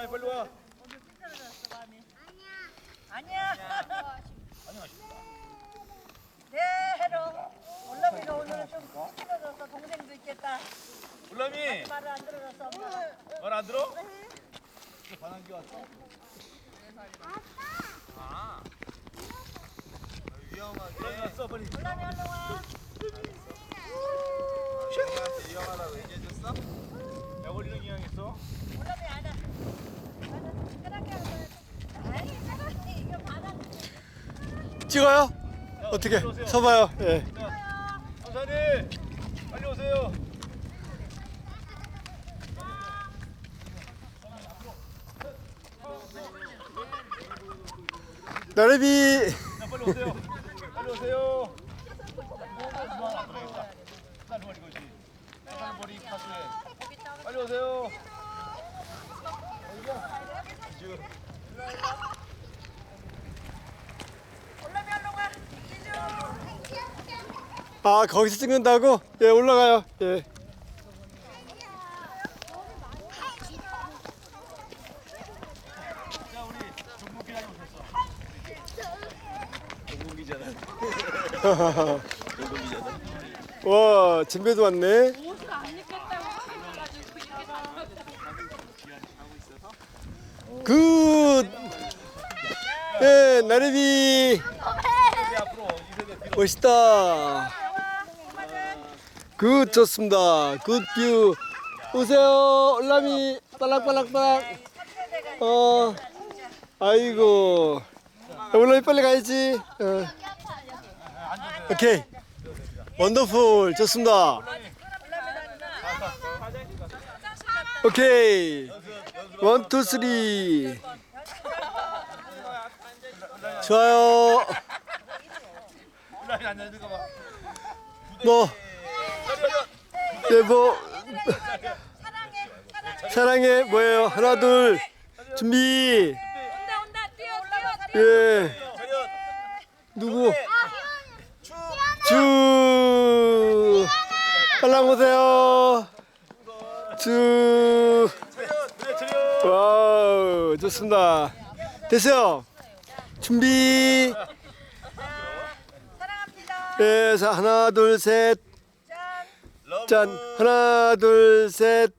라임 빨리 와. 아니야. 아니야. 네, 해로. 올라비가 오늘은 좀 찡그러졌어 동생도 있겠다. 올라미 말을 안 들어줬어 말안 들어? 반항기 왔어? 아. 위험하게. 올라미 왔어 빨리. 올라비 얼른 와. 위험하다고 얘기해줬어? 야 우리는 이왕했어. 올라면 안 와. 찍어요? 어떻게? 서봐요. 예. 선사님 빨리 오세요. 나래비 자 빨리 오세요. 빨리 오세요. 쌀. 쌀 파수에. 오세요. 지금. 아 거기서 찍는다고? 예 올라가요. 예. 와 진배도 왔네. 옷을 안 입겠다고 생각해가지고 이렇게 굿. 예 뒤로. 멋있다. 굿 좋습니다. 굿 뷰. 오세요 올라미 빨락빨락빨락. 어 아이고 올라미 빨리 가야지. 어. 오케이 원더풀 좋습니다. 오케이. 원, 투, 쓰리. 좋아요. 뭐? 네, 뭐? 사랑해. 뭐예요? 하나 둘. 준비. 예. 누구? 주. 빨랑 오세요 차렷. 와우 좋습니다 됐어요 준비 사랑합니다. 네, 자 하나 둘 셋 짠. 하나 둘 셋